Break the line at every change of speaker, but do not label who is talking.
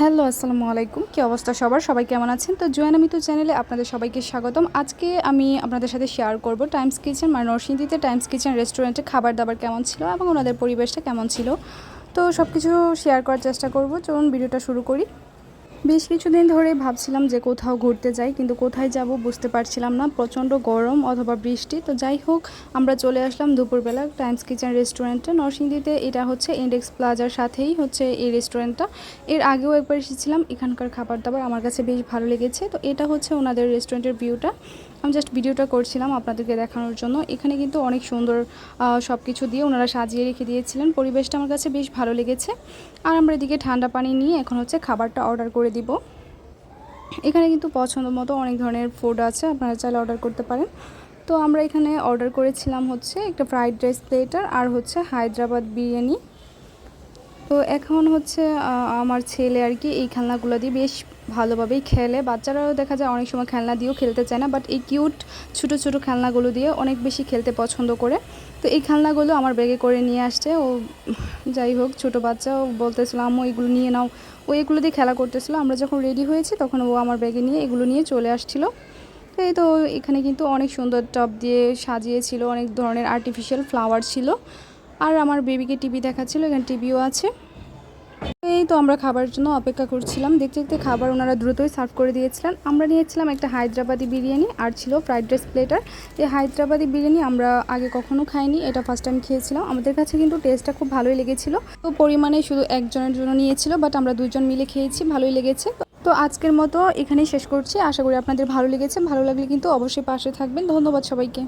Hello, আসসালামু আলাইকুম। কী অবস্থা সবার? সবাই কেমন আছেন? তো জোয়েন আমি তো চ্যানেলে আপনাদের সবাইকে স্বাগতম। আজকে আমি আপনাদের সাথে শেয়ার করব টাইমস কিচেন মানে নরসিংদীতে টাইমস কিচেন রেস্টুরেন্টে খাবার দাবার কেমন ছিল এবং ওনাদের পরিবেশটা কেমন ছিল। তো সব কিছু শেয়ার করার চেষ্টা করব। চলুন ভিডিওটা শুরু করি। বেশ কিছুদিন ধরে ভাবছিলাম যে কোথাও ঘুরতে যাই, কিন্তু কোথায় যাব বুঝতে পারছিলাম না। প্রচণ্ড গরম অথবা বৃষ্টি। তো যাই হোক, আমরা চলে আসলাম দুপুরবেলা টাইমস কিচেন রেস্টুরেন্টে নরসিংদীতে এটা হচ্ছে ইন্ডেক্স প্লাজার সাথেই হচ্ছে এই রেস্টুরেন্টটা এর আগেও একবার এসেছিলাম। এখানকার খাবার দাবার আমার কাছে বেশ ভালো লেগেছে। তো এটা হচ্ছে ওনাদের রেস্টুরেন্টের ভিউটা আমি জাস্ট ভিডিওটা করছিলাম আপনাদেরকে দেখানোর জন্য। এখানে কিন্তু অনেক সুন্দর সব কিছু দিয়ে ওনারা সাজিয়ে রেখে দিয়েছিলেন। পরিবেশটা আমার কাছে বেশ ভালো লেগেছে। আর আমরা এদিকে ঠান্ডা পানি নিয়ে এখন হচ্ছে খাবারটা অর্ডার করে দিব। এখানে কিন্তু পছন্দ মতো অনেক ধরনের ফুড আছে, আপনারা চাইলে অর্ডার করতে পারেন। তো আমরা এখানে অর্ডার করেছিলাম হচ্ছে একটা ফ্রাইড রাইস প্লেটার আর হচ্ছে হায়দ্রাবাদ বিরিয়ানি। তো এখন হচ্ছে আমার ছেলে আর কি এই খেলনাগুলো দিয়ে বেশ ভালোভাবেই খেলে। বাচ্চারাও দেখা যায় অনেক সময় খেলনা দিয়েও খেলতে চায় না বাট এই কিউট ছোটো ছোটো খেলনাগুলো দিয়ে অনেক বেশি খেলতে পছন্দ করে। তো এই খেলনাগুলো আমার ব্যাগে করে নিয়ে আসছে। ও যাই হোক, ছোটো বাচ্চা, ও বলতেছিল, আম্মু, এগুলো নিয়ে নাও। ও এগুলো দিয়ে খেলা করতেছিল। আমরা যখন রেডি হয়েছি, তখন ও আমার ব্যাগে নিয়ে এগুলো নিয়ে চলে আসছিল। এই তো এখানে কিন্তু অনেক সুন্দর টপ দিয়ে সাজিয়েছিল, অনেক ধরনের আর্টিফিশিয়াল ফ্লাওয়ার ছিল। আর আমার বেবিকে টিভি দেখাচ্ছিল, এখানে টিভিও আছে। এই তো আমরা খাবারের জন্য অপেক্ষা করছিলাম। দেখতে দেখতে খাবার ওনারা দ্রুতই সার্ভ করে দিয়েছিলেন। আমরা নিয়েছিলাম একটা হায়দ্রাবাদি বিরিয়ানি আর ছিল ফ্রাইড রাইস প্লেটার। এই হায়দ্রাবাদি বিরিয়ানি আমরা আগে কখনো খাইনি, এটা ফার্স্ট টাইম খেয়েছিলাম। আমাদের কাছে কিন্তু টেস্টটা খুব ভালোই লেগেছিল। তো পরিমাণে শুধু একজনের জন্য নিয়েছিল বাট আমরা দুজন মিলে খেয়েছি, ভালোই লেগেছে। তো আজকের মতো এখানেই শেষ করছি। আশা করি আপনাদের ভালো লেগেছে। ভালো লাগলে কিন্তু অবশ্যই পাশে থাকবেন। ধন্যবাদ সবাইকে।